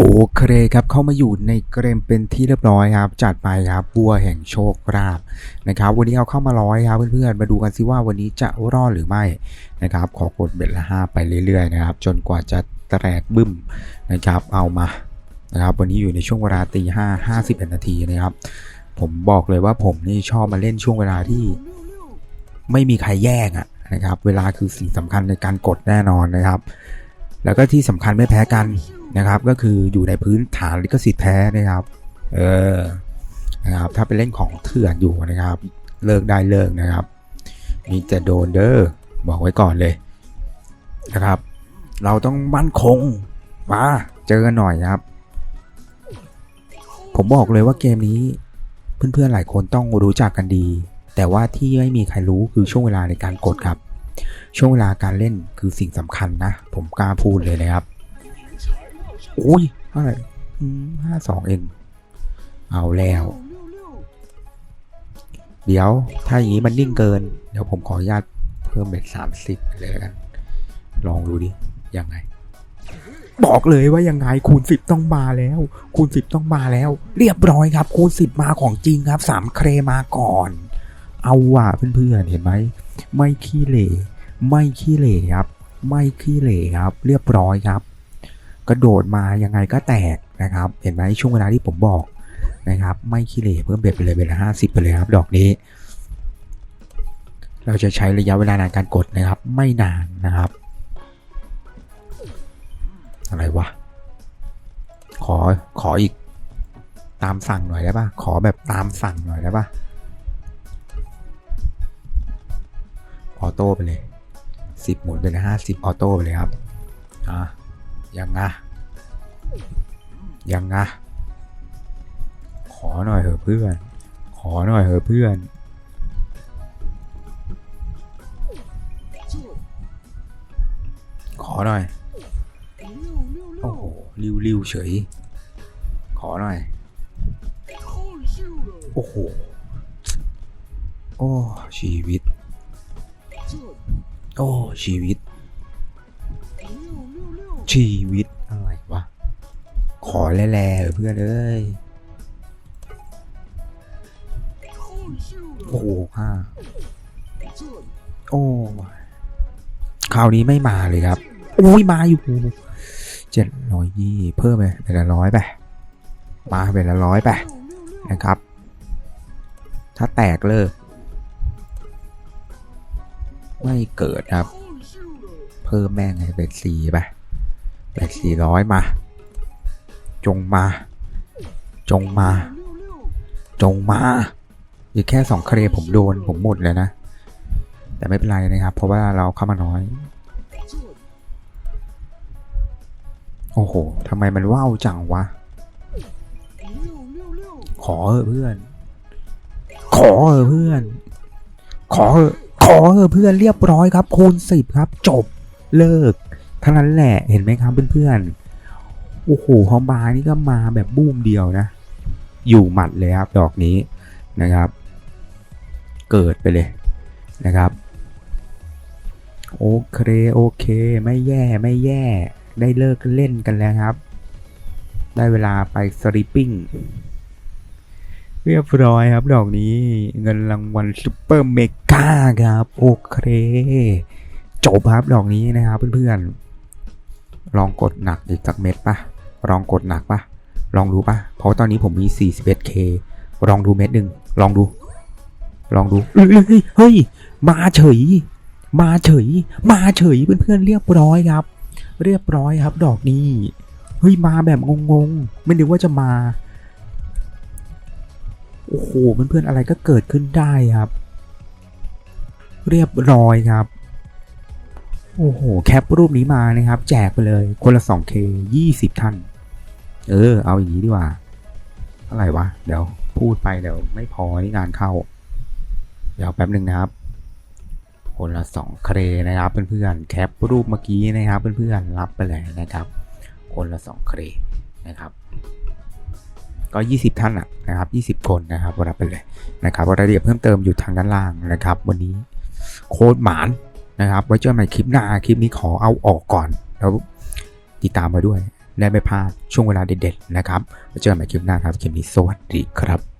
โอเคครับเข้ามาอยู่ในเกมเป็นที่เรียบร้อยครับจัดไปครับบัวแห่งโชคราบนะครับ วันนี้เอาเข้ามาร้อยครับเพื่อนๆมาดูกันซิว่าวันนี้จะรอดหรือไม่นะครับ ขอกดเบ็ดละห้าไปเรื่อยๆนะครับ จนกว่าจะแตกบึ้มนะครับ เอามานะครับ วันนี้อยู่ในช่วงเวลาตีห้าห้าสิบเอ็ดนาทีนะครับ ผมบอกเลยว่าผมนี่ชอบมาเล่นช่วงเวลาที่ ไม่มีใครแย่งอะนะครับ เวลาคือสิ่งสำคัญในการกดแน่นอนนะครับ แล้วก็ที่สำคัญไม่แพ้กันนะครับ ก็คืออยู่ในพื้นฐานลิขสิทธิ์แท้นะครับ เออนะครับถ้าไปเล่นของเถื่อนอยู่นะครับ เลิกได้เลิกนะครับ มีจะโดนเด้อบอกไว้ก่อนเลยนะครับ เราต้องมั่นคงมาเจอกันหน่อยครับ ผมบอกเลยว่าเกมนี้ เพื่อนๆหลายคนต้องรู้จักกันดี แต่ว่าที่ไม่มีใครรู้คือช่วงเวลาในการกดครับ ช่วงเวลาการเล่นคือสิ่งสำคัญนะ ผมกล้าพูดเลยนะครับอุ้ยเท่าไหร่ห้าสองเอง เอาแล้ว เดี๋ยวถ้าอย่างนี้มันนิ่งเกิน เดี๋ยวผมขออนุญาตเพิ่มเป็นสามสิบเลยแล้วกัน ลองดูดิ ยังไง บอกเลยว่ายังไงคูณสิบต้องมาแล้ว คูณสิบต้องมาแล้ว เรียบร้อยครับ คูณสิบมาของจริงครับสามเครมาก่อน เอาว่ะเพื่อนๆเห็นไหม ไม่ขี้เหร่ ไม่ขี้เหร่ครับ ไม่ขี้เหร่ครับ เรียบร้อยครับ กระโดดมายังไงก็แตกนะครับ เห็นไหมช่วงเวลาที่ผมบอกนะครับ ไม่ขี้เหร่เพิ่มเบ็ดไปเลยเป็นละห้าสิบไปเลยครับดอกนี้ เราจะใช้ระยะเวลาในการกดนะครับ ไม่นานนะครับ อะไรวะ ขอขออีกตามสั่งหน่อยได้ปะขอแบบตามสั่งหน่อยได้ปะออโต้ไปเลย สิบหมุนไปเลยห้าสิบออโต้ไปเลยครับอะยังไงยังไงขอหน่อยเถอะเพื่อน ขอหน่อยเถอะเพื่อนขอหน่อย โอ้โห ริวริวเฉย ขอหน่อย โอ้โห โอ้ ชีวิต โอ้ชีวิต ชีวิตอะไรวะ ขอแล่ๆเพื่อนเอ้ยโอ้โหห้าโอ้คราวนี้ไม่มาเลยครับอุ้ยมาอยู่เจ็ดร้อยยี่เพิ่มไปเป็นละร้อยไปมาเป็นละร้อยไปนะครับ ถ้าแตกเลิก ไม่เกิดครับ เพิ่มแม่งให้เป็นสี่ไปเป็นสี่ร้อยมา จงมา จงมา จงมาอีกแค่สองเครผมโดนผมหมดเลยนะ แต่ไม่เป็นไรนะครับ เพราะว่าเราเข้ามาน้อย โอ้โหทำไมมันว่าวจังวะ ขอเถอเพื่อน ขอเถอเพื่อนขอเถอ ขอเถอเพื่อนเรียบร้อยครับ คูณสิบครับ จบเลิกเท่านั้นแหละเห็นไหมครับเพื่อนๆโอ้โหฮอมบานี่ก็มาแบบบูมเดียวนะ อยู่หมัดเลยครับดอกนี้นะครับ เกิดไปเลยนะครับโอเคโอเค ไม่แย่ไม่แย่ ได้เลิกเล่นกันแล้วครับ ได้เวลาไปสลิปปิ้ง เรียบร้อยครับ ดอกนี้เงินรางวัลซูเปอร์เมกาครับ โอเค จบครับดอกนี้นะครับเพื่อนๆ ลองกดหนักอีกสักเม็ดปะลองกดหนักปะลองดูปะเพราะตอนนี้ผมมี 41k ลองดูเม็ดหนึ่งลองดู ลองดูเฮ้ย มาเฉย มาเฉย มาเฉยเพื่อนๆเรียบร้อยครับ เรียบร้อยครับ ดอกนี้ เฮ้ยมาแบบงงๆ ไม่นึกว่าจะมา โอ้โหเพื่อนๆอะไรก็เกิดขึ้นได้ครับ เรียบร้อยครับ โอ้โห แคปรูปนี้มานะครับ แจกไปเลยคนละ 2K 20 ท่าน เออ เอาอย่างนี้ดีกว่า อะไรวะ เดี๋ยวพูดไปเดี๋ยวไม่พอนี่งานเข้า เดี๋ยวแป๊บหนึ่งนะครับ คนละสองเครนะครับเพื่อนๆแคปรูปเมื่อกี้นะครับเพื่อนๆรับไปเลยนะครับ คนละสองเครนะครับ ก็ 20 ท่านอะนะครับ 20 คนนะครับรับไปเลยนะครับรายละเอียดเพิ่มเติมอยู่ทางด้านล่างนะครับ วันนี้โค้ดหมานนะครับ ไว้เจอกันใหม่คลิปหน้าคลิปนี้ขอเอาออกก่อนแล้วติดตามมาด้วยได้ไม่พลาดช่วงเวลาเด็ดๆนะครับไว้เจอกันใหม่คลิปหน้าครับคลิปนี้สวัสดีครับ